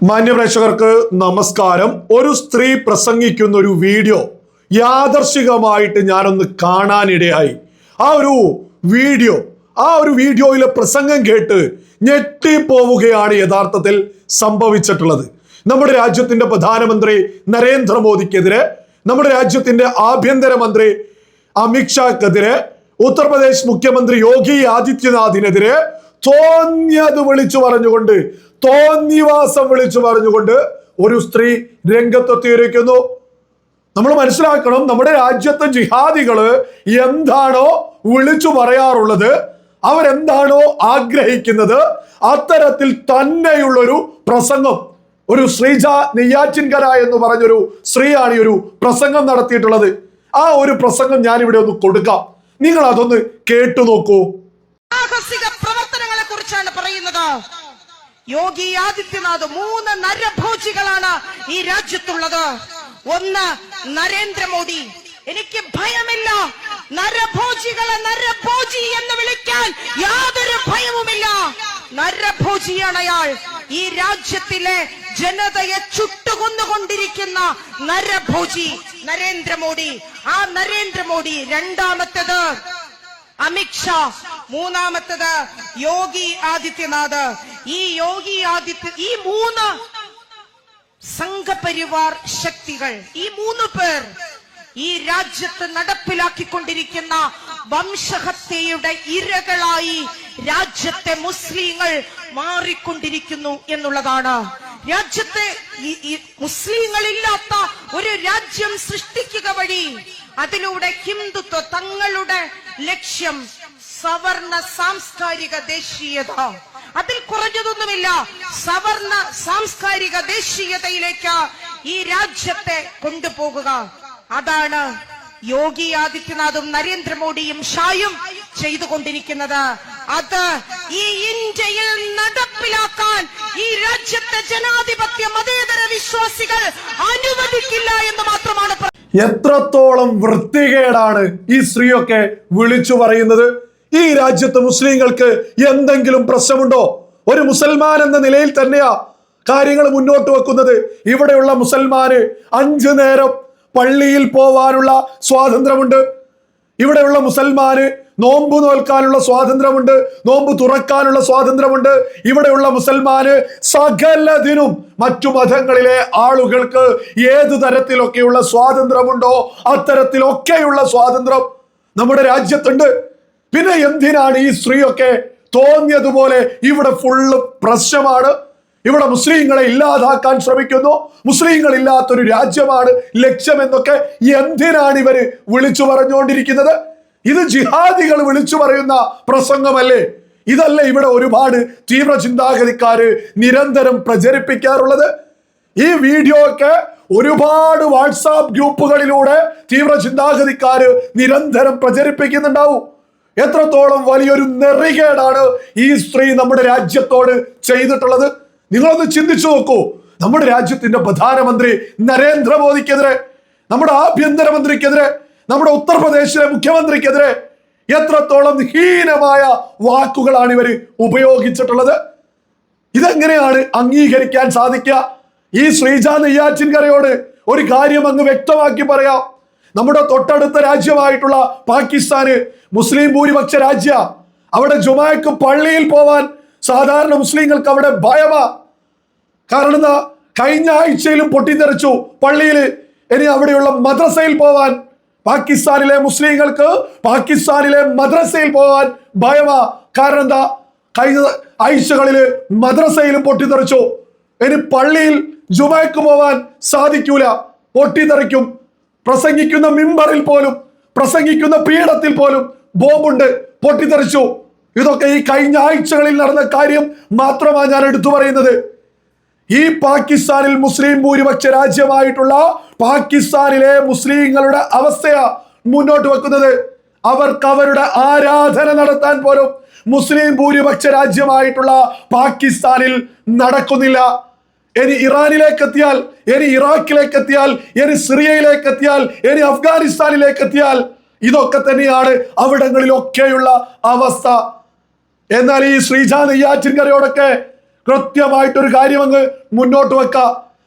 മാന്യപ്രേക്ഷകർക്ക് നമസ്കാരം. ഒരു സ്ത്രീ പ്രസംഗിക്കുന്ന ഒരു വീഡിയോ യാദർശികമായിട്ട് ഞാനൊന്ന് കാണാനിടയായി. ആ ഒരു വീഡിയോ ആ ഒരു വീഡിയോയിലെ പ്രസംഗം കേട്ട് ഞെട്ടിപ്പോവുകയാണ് യഥാർത്ഥത്തിൽ സംഭവിച്ചിട്ടുള്ളത്. നമ്മുടെ രാജ്യത്തിന്റെ പ്രധാനമന്ത്രി നരേന്ദ്രമോദിക്കെതിരെ നമ്മുടെ രാജ്യത്തിന്റെ ആഭ്യന്തരമന്ത്രി അമിത്ഷാക്കെതിരെ ഉത്തർപ്രദേശ് മുഖ്യമന്ത്രി യോഗി ആദിത്യനാഥിനെതിരെ തോന്നിയത് വിളിച്ചു പറഞ്ഞുകൊണ്ട് തോന്നിവാസം വിളിച്ചു പറഞ്ഞുകൊണ്ട് ഒരു സ്ത്രീ രംഗത്തെത്തിയിരിക്കുന്നു. നമ്മൾ മനസ്സിലാക്കണം നമ്മുടെ രാജ്യത്തെ ജിഹാദികൾ എന്താണോ വിളിച്ചു പറയാറുള്ളത് അവരെന്താണോ ആഗ്രഹിക്കുന്നത് അത്തരത്തിൽ തന്നെയുള്ളൊരു പ്രസംഗം. ഒരു ശ്രീജ നെയ്യാറ്റിൻകര എന്ന് പറഞ്ഞൊരു സ്ത്രീയാണ് ഈ ഒരു പ്രസംഗം നടത്തിയിട്ടുള്ളത്. ആ ഒരു പ്രസംഗം ഞാൻ ഇവിടെ ഒന്ന് കൊടുക്കാം. നിങ്ങൾ അതൊന്ന് കേട്ടു നോക്കൂ. സാഹസിക പ്രവർത്തനങ്ങളെ കുറിച്ചാണ് പറയുന്നത്. യോഗി ആദിത്യനാഥ് മൂന്ന് നരഭോജികളാണ് ഈ രാജ്യത്തുള്ളത്. ഒന്ന് നരേന്ദ്രമോദി. എനിക്ക് ഭയമില്ല. നരഭോജികളെ നരഭോജി എന്ന് വിളിക്കാൻ യാതൊരു ഭയവുമില്ല. നരഭോജിയാണ് അയാൾ. ഈ രാജ്യത്തിലെ ജനതയെ ചുട്ടുകൊന്നുകൊണ്ടിരിക്കുന്ന നരഭോജി നരേന്ദ്രമോദി. ആ നരേന്ദ്രമോദി രണ്ടാമത്തേത്. അമിത്ഷാ. മൂന്നാമത്തത് യോഗി ആദിത്യനാഥ്. ഈ യോഗി ആദിത്യ ഈ മൂന്ന് സംഘപരിവാർ ശക്തികൾ ഈ മൂന്ന് പേർ ഈ രാജ്യത്ത് നടപ്പിലാക്കിക്കൊണ്ടിരിക്കുന്ന വംശഹത്യയുടെ ഇരകളായി രാജ്യത്തെ മുസ്ലിങ്ങൾ മാറിക്കൊണ്ടിരിക്കുന്നു എന്നുള്ളതാണ്. രാജ്യത്തെ മുസ്ലിങ്ങളില്ലാത്ത ഒരു രാജ്യം സൃഷ്ടിക്കുക വഴി അതിലൂടെ ഹിന്ദുത്വ തങ്ങളുടെ ലക്ഷ്യം സവർണ സാംസ്കാരിക ദേശീയത. അതിൽ കുറഞ്ഞതൊന്നുമില്ല. സവർണ സാംസ്കാരിക ദേശീയതയിലേക്ക് ഈ രാജ്യത്തെ കൊണ്ടുപോകുക. അതാണ് യോഗി ആദിത്യനാഥും നരേന്ദ്രമോദിയും ഷായും ചെയ്തുകൊണ്ടിരിക്കുന്നത്. അത് ഈ ഇന്ത്യയിൽ നടപ്പിലാക്കാൻ ഈ രാജ്യത്തെ ജനാധിപത്യ മതേതര വിശ്വാസികൾ അനുവദിക്കില്ല എന്ന് മാത്രമാണ് എത്രത്തോളം വൃത്തികേടാണ് ഈ സ്ത്രീയൊക്കെ വിളിച്ചു പറയുന്നത്. ഈ രാജ്യത്ത് മുസ്ലിങ്ങൾക്ക് എന്തെങ്കിലും പ്രശ്നമുണ്ടോ? ഒരു മുസൽമാൻ എന്ന നിലയിൽ തന്നെയാ കാര്യങ്ങൾ മുന്നോട്ട് വെക്കുന്നത്. ഇവിടെയുള്ള മുസൽമാന് അഞ്ചു നേരം പള്ളിയിൽ പോവാനുള്ള സ്വാതന്ത്ര്യമുണ്ട്. ഇവിടെയുള്ള മുസൽമാന് നോമ്പ് നോൽക്കാനുള്ള സ്വാതന്ത്ര്യമുണ്ട്. നോമ്പ് തുറക്കാനുള്ള സ്വാതന്ത്ര്യമുണ്ട്. ഇവിടെയുള്ള മുസൽമാന് സകലതിനും മറ്റു മതങ്ങളിലെ ആളുകൾക്ക് ഏതു തരത്തിലൊക്കെയുള്ള സ്വാതന്ത്ര്യമുണ്ടോ അത്തരത്തിലൊക്കെയുള്ള സ്വാതന്ത്ര്യം നമ്മുടെ രാജ്യത്തുണ്ട്. പിന്നെ എന്തിനാണ് ഈ സ്ത്രീയൊക്കെ തോന്നിയതുപോലെ ഇവിടെ ഫുള്ള് പ്രശ്നമാണ്? ഇവിടെ മുസ്ലിങ്ങളെ ഇല്ലാതാക്കാൻ ശ്രമിക്കുന്നു. മുസ്ലിങ്ങൾ ഇല്ലാത്തൊരു രാജ്യമാണ് ലക്ഷ്യമെന്നൊക്കെ എന്തിനാണ് ഇവർ വിളിച്ചു പറഞ്ഞുകൊണ്ടിരിക്കുന്നത്? ഇത് ജിഹാദികൾ വിളിച്ചു പറയുന്ന പ്രസംഗമല്ലേ? ഇതല്ലേ ഇവിടെ ഒരുപാട് തീവ്ര ചിന്താഗതിക്കാര് നിരന്തരം പ്രചരിപ്പിക്കാറുള്ളത്? ഈ വീഡിയോ ഒക്കെ ഒരുപാട് വാട്സാപ്പ് ഗ്രൂപ്പുകളിലൂടെ തീവ്ര ചിന്താഗതിക്കാര് നിരന്തരം പ്രചരിപ്പിക്കുന്നുണ്ടാവും. എത്രത്തോളം വലിയൊരു നെറികേടാണ് ഈ സ്ത്രീ നമ്മുടെ രാജ്യത്തോട് ചെയ്തിട്ടുള്ളത്? നിങ്ങളൊന്ന് ചിന്തിച്ചു നോക്കൂ. നമ്മുടെ രാജ്യത്തിന്റെ പ്രധാനമന്ത്രി നരേന്ദ്രമോദിക്കെതിരെ നമ്മുടെ ആഭ്യന്തരമന്ത്രിക്കെതിരെ നമ്മുടെ ഉത്തർപ്രദേശിലെ മുഖ്യമന്ത്രിക്കെതിരെ എത്രത്തോളം ഹീനമായ വാക്കുകളാണ് ഇവർ ഉപയോഗിച്ചിട്ടുള്ളത്? ഇതെങ്ങനെയാണ് അംഗീകരിക്കാൻ സാധിക്കുക? ഈ ശ്രീജ നെയ്യാറ്റിൻകരയോട് ഒരു കാര്യം അങ്ങ് വ്യക്തമാക്കി പറയാം. നമ്മുടെ തൊട്ടടുത്ത രാജ്യമായിട്ടുള്ള പാകിസ്ഥാന് മുസ്ലിം ഭൂരിപക്ഷ രാജ്യ അവിടെ ജുമാക്ക് പള്ളിയിൽ പോവാൻ സാധാരണ മുസ്ലിങ്ങൾക്ക് അവിടെ ഭയമാ. കാരണം എന്താ? കഴിഞ്ഞ ആഴ്ചയിലും പൊട്ടിത്തെറിച്ചു. പള്ളിയിൽ ഇനി അവിടെയുള്ള മദ്രസയിൽ പോവാൻ പാകിസ്ഥാനിലെ മുസ്ലിങ്ങൾക്ക് പാകിസ്ഥാനിലെ മദ്രസയിൽ പോവാൻ ഭയമാ. കാരണം എന്താ? കഴിഞ്ഞ ആഴ്ചകളിൽ മദ്രസയിലും പൊട്ടിത്തെറിച്ചു. ഇനി പള്ളിയിൽ ജുമാക്ക് പോവാൻ സാധിക്കൂല. പൊട്ടിത്തെറിക്കും. പ്രസംഗിക്കുന്ന മിമ്പറിൽ പോലും പ്രസംഗിക്കുന്ന പീഠത്തിൽ പോലും ബോംബുണ്ട് പൊട്ടിത്തെറിച്ചു. ഇതൊക്കെ ഈ കഴിഞ്ഞ ആഴ്ചകളിൽ നടന്ന കാര്യം മാത്രമാണ് ഞാൻ എടുത്തു പറയുന്നത്. ഈ പാകിസ്ഥാനിൽ മുസ്ലിം ഭൂരിപക്ഷ രാജ്യമായിട്ടുള്ള പാകിസ്ഥാനിലെ മുസ്ലിങ്ങളുടെ അവസ്ഥയാ മുന്നോട്ട് വെക്കുന്നത്. അവർക്ക് അവരുടെ ആരാധന നടത്താൻ പോലും മുസ്ലിം ഭൂരിപക്ഷ രാജ്യമായിട്ടുള്ള പാകിസ്ഥാനിൽ നടക്കുന്നില്ല. ഇനി ഇറാനിലേക്ക് എത്തിയാൽ ഇനി ഇറാഖിലേക്ക് എത്തിയാൽ ഇനി സിറിയയിലേക്ക് എത്തിയാൽ ഇനി അഫ്ഗാനിസ്ഥാനിലേക്ക് എത്തിയാൽ ഇതൊക്കെ തന്നെയാണ് അവിടങ്ങളിലൊക്കെയുള്ള അവസ്ഥ. എന്നാൽ ഈ ശ്രീജ നെയ്യാറ്റിൻകരയോടൊക്കെ കൃത്യമായിട്ടൊരു കാര്യം അങ്ങ് മുന്നോട്ട് വെക്ക.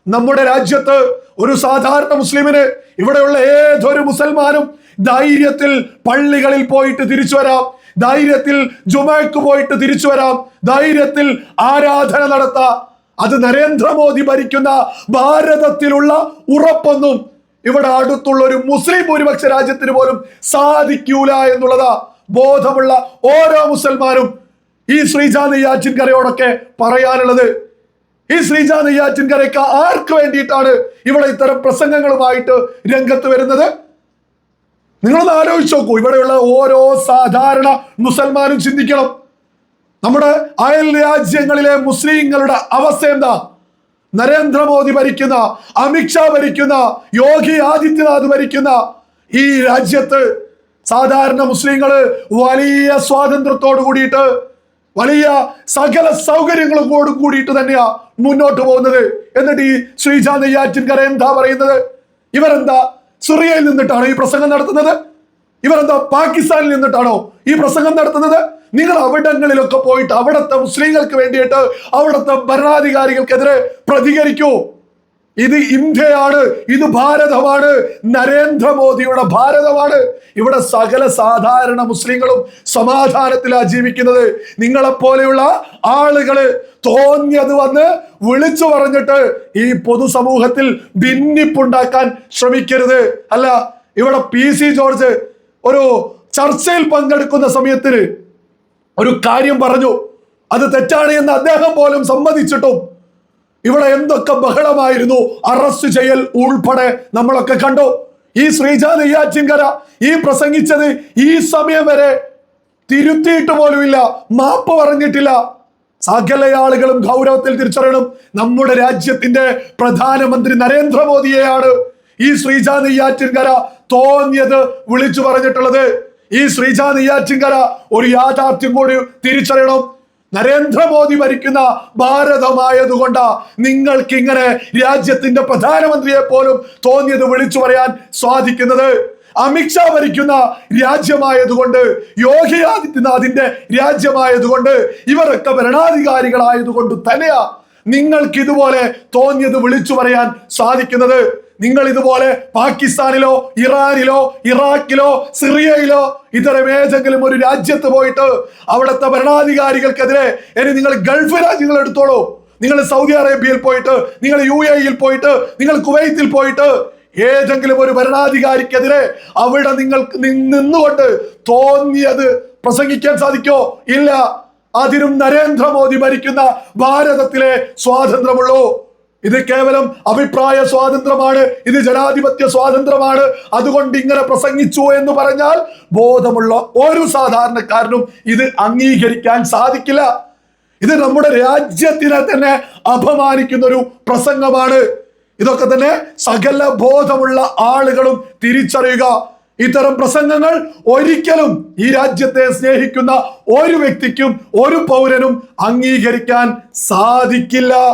നമ്മുടെ രാജ്യത്ത് ഒരു സാധാരണ മുസ്ലിമിന് ഇവിടെയുള്ള ഏതൊരു മുസൽമാനും ധൈര്യത്തിൽ പള്ളികളിൽ പോയിട്ട് തിരിച്ചു വരാം. ധൈര്യത്തിൽ ജുമയ്ക്ക് പോയിട്ട് തിരിച്ചു വരാം. ധൈര്യത്തിൽ ആരാധന നടത്താം. അത് നരേന്ദ്രമോദി ഭരിക്കുന്ന ഭാരതത്തിലുള്ള ഉറപ്പൊന്നും ഇവിടെ അടുത്തുള്ള ഒരു മുസ്ലിം ഭൂരിപക്ഷ രാജ്യത്തിന് പോലും സാധിക്കൂല എന്നുള്ളതാ ബോധമുള്ള ഓരോ മുസൽമാനും ഈ ശ്രീജ യാച്ചിൻകരയോടൊക്കെ പറയാനുള്ളത്. ഈ ശ്രീജ യാച്ചിൻകരയ്ക്ക് ആർക്ക് വേണ്ടിയിട്ടാണ് ഇവിടെ ഇത്തരം പ്രസംഗങ്ങളുമായിട്ട് രംഗത്ത് വരുന്നത്? നിങ്ങളൊന്ന് ആലോചിച്ച് നോക്കൂ. ഇവിടെയുള്ള ഓരോ സാധാരണ മുസൽമാനും ചിന്തിക്കണം. നമ്മുടെ അയൽ രാജ്യങ്ങളിലെ മുസ്ലിങ്ങളുടെ അവസ്ഥ എന്താ? നരേന്ദ്രമോദി ഭരിക്കുന്ന അമിത്ഷാ ഭരിക്കുന്ന യോഗി ആദിത്യനാഥ് ഭരിക്കുന്ന ഈ രാജ്യത്ത് സാധാരണ മുസ്ലിങ്ങൾ വലിയ സ്വാതന്ത്ര്യത്തോട് കൂടിയിട്ട് വലിയ സകല സൗകര്യങ്ങളോട് കൂടിയിട്ട് തന്നെയാ മുന്നോട്ട് പോകുന്നത്. എന്നിട്ട് ഈ ശ്രീജ നെയ്യാറ്റിൻകര എന്താ പറയുന്നത്? ഇവരെന്താ? സിറിയയിൽ നിന്നിട്ടാണ് ഈ പ്രസംഗം നടത്തുന്നത്. ഇവരെന്താ പാകിസ്ഥാനിൽ നിന്നിട്ടാണോ ഈ പ്രസംഗം നടത്തുന്നത്? നിങ്ങൾ അവിടങ്ങളിലൊക്കെ പോയിട്ട് അവിടുത്തെ മുസ്ലിങ്ങൾക്ക് വേണ്ടിയിട്ട് അവിടുത്തെ ഭരണാധികാരികൾക്കെതിരെ പ്രതികരിക്കൂ. ഇത് ഇന്ത്യയാണ് ഇത് ഭാരതമാണ് നരേന്ദ്രമോദിയുടെ ഭാരതമാണ്. ഇവിടെ സകല സാധാരണ മുസ്ലിങ്ങളും സമാധാനത്തിലാ ജീവിക്കുന്നത്. നിങ്ങളെപ്പോലെയുള്ള ആളുകൾ തോന്നിയത് വന്ന് വിളിച്ചു പറഞ്ഞിട്ട് ഈ പൊതുസമൂഹത്തിൽ ഭിന്നിപ്പുണ്ടാക്കാൻ ശ്രമിക്കരുത്. അല്ല ഇവിടെ പി സി ജോർജ് ഒരു ചർച്ചയിൽ പങ്കെടുക്കുന്ന സമയത്തിന് ഒരു കാര്യം പറഞ്ഞു. അത് തെറ്റാണ് എന്ന് അദ്ദേഹം പോലും സമ്മതിച്ചിട്ടും ഇവിടെ എന്തൊക്കെ ബഹളമായിരുന്നു. അറസ്റ്റ് ചെയ്യൽ ഉൾപ്പെടെ നമ്മളൊക്കെ കണ്ടു. ഈ ശ്രീജ നെയ്യാറ്റിൻകര ഈ പ്രസംഗിച്ചത് ഈ സമയം വരെ തിരുത്തിയിട്ട് പോലുമില്ല. മാപ്പ് പറഞ്ഞിട്ടില്ല. സകല ആളുകളും ഗൗരവത്തിൽ തിരിച്ചറിയണം. നമ്മുടെ രാജ്യത്തിന്റെ പ്രധാനമന്ത്രി നരേന്ദ്രമോദിയെയാണ്. ഈ ശ്രീജ നെയ്യാറ്റിൻകര തോന്നിയത് വിളിച്ചു പറഞ്ഞിട്ടുള്ളത്. ഈ ശ്രീജ നെയ്യാറ്റിൻകര ഒരു യാഥാർത്ഥ്യം കൂടി തിരിച്ചറിയണം. നരേന്ദ്രമോദി ഭരിക്കുന്ന ഭാരതമായതുകൊണ്ട് നിങ്ങൾക്ക് ഇങ്ങനെ രാജ്യത്തിന്റെ പ്രധാനമന്ത്രിയെ പോലും തോന്നിയത് വിളിച്ചു പറയാൻ സാധിക്കുന്നത്. അമിത്ഷാ ഭരിക്കുന്ന രാജ്യമായതുകൊണ്ട് യോഗി ആദിത്യനാഥിന്റെ രാജ്യമായതുകൊണ്ട് ഇവരൊക്കെ ഭരണാധികാരികളായതുകൊണ്ട് തന്നെയാ നിങ്ങൾക്ക് ഇതുപോലെ തോന്നിയത് വിളിച്ചു പറയാൻ സാധിക്കുന്നത്. നിങ്ങൾ ഇതുപോലെ പാകിസ്ഥാനിലോ ഇറാനിലോ ഇറാഖിലോ സിറിയയിലോ ഇത്തരം ഏതെങ്കിലും ഒരു രാജ്യത്ത് പോയിട്ട് അവിടുത്തെ ഭരണാധികാരികൾക്കെതിരെ ഇനി നിങ്ങൾ ഗൾഫ് രാജ്യങ്ങൾ എടുത്തോളൂ. നിങ്ങൾ സൗദി അറേബ്യയിൽ പോയിട്ട് നിങ്ങൾ യു എയിൽ പോയിട്ട് നിങ്ങൾ കുവൈത്തിൽ പോയിട്ട് ഏതെങ്കിലും ഒരു ഭരണാധികാരിക്കെതിരെ അവിടെ നിങ്ങൾക്ക് നിന്നുകൊണ്ട് തോന്നിയത് പ്രസംഗിക്കാൻ സാധിക്കോ? ഇല്ല. അതിനും നരേന്ദ്രമോദി ഭരിക്കുന്ന ഭാരതത്തിലെ സ്വാതന്ത്ര്യമുള്ളൂ. ഇത് കേവലം അഭിപ്രായ സ്വാതന്ത്ര്യമാണ് ഇത് ജനാധിപത്യ സ്വാതന്ത്ര്യമാണ്. അതുകൊണ്ട് ഇങ്ങനെ പ്രസംഗിച്ചു എന്ന് പറഞ്ഞാൽ ബോധമുള്ള ഒരു സാധാരണക്കാരനും ഇത് അംഗീകരിക്കാൻ സാധിക്കില്ല. ഇത് നമ്മുടെ രാജ്യത്തിനെ തന്നെ അപമാനിക്കുന്ന ഒരു പ്രസംഗമാണ്. ഇതൊക്കെ തന്നെ സകല ബോധമുള്ള ആളുകളും തിരിച്ചറിയുക. ഇത്തരം പ്രസംഗങ്ങൾ ഒരിക്കലും ഈ രാജ്യത്തെ സ്നേഹിക്കുന്ന ഒരു വ്യക്തിക്കും ഒരു പൗരനും അംഗീകരിക്കാൻ സാധിക്കില്ല.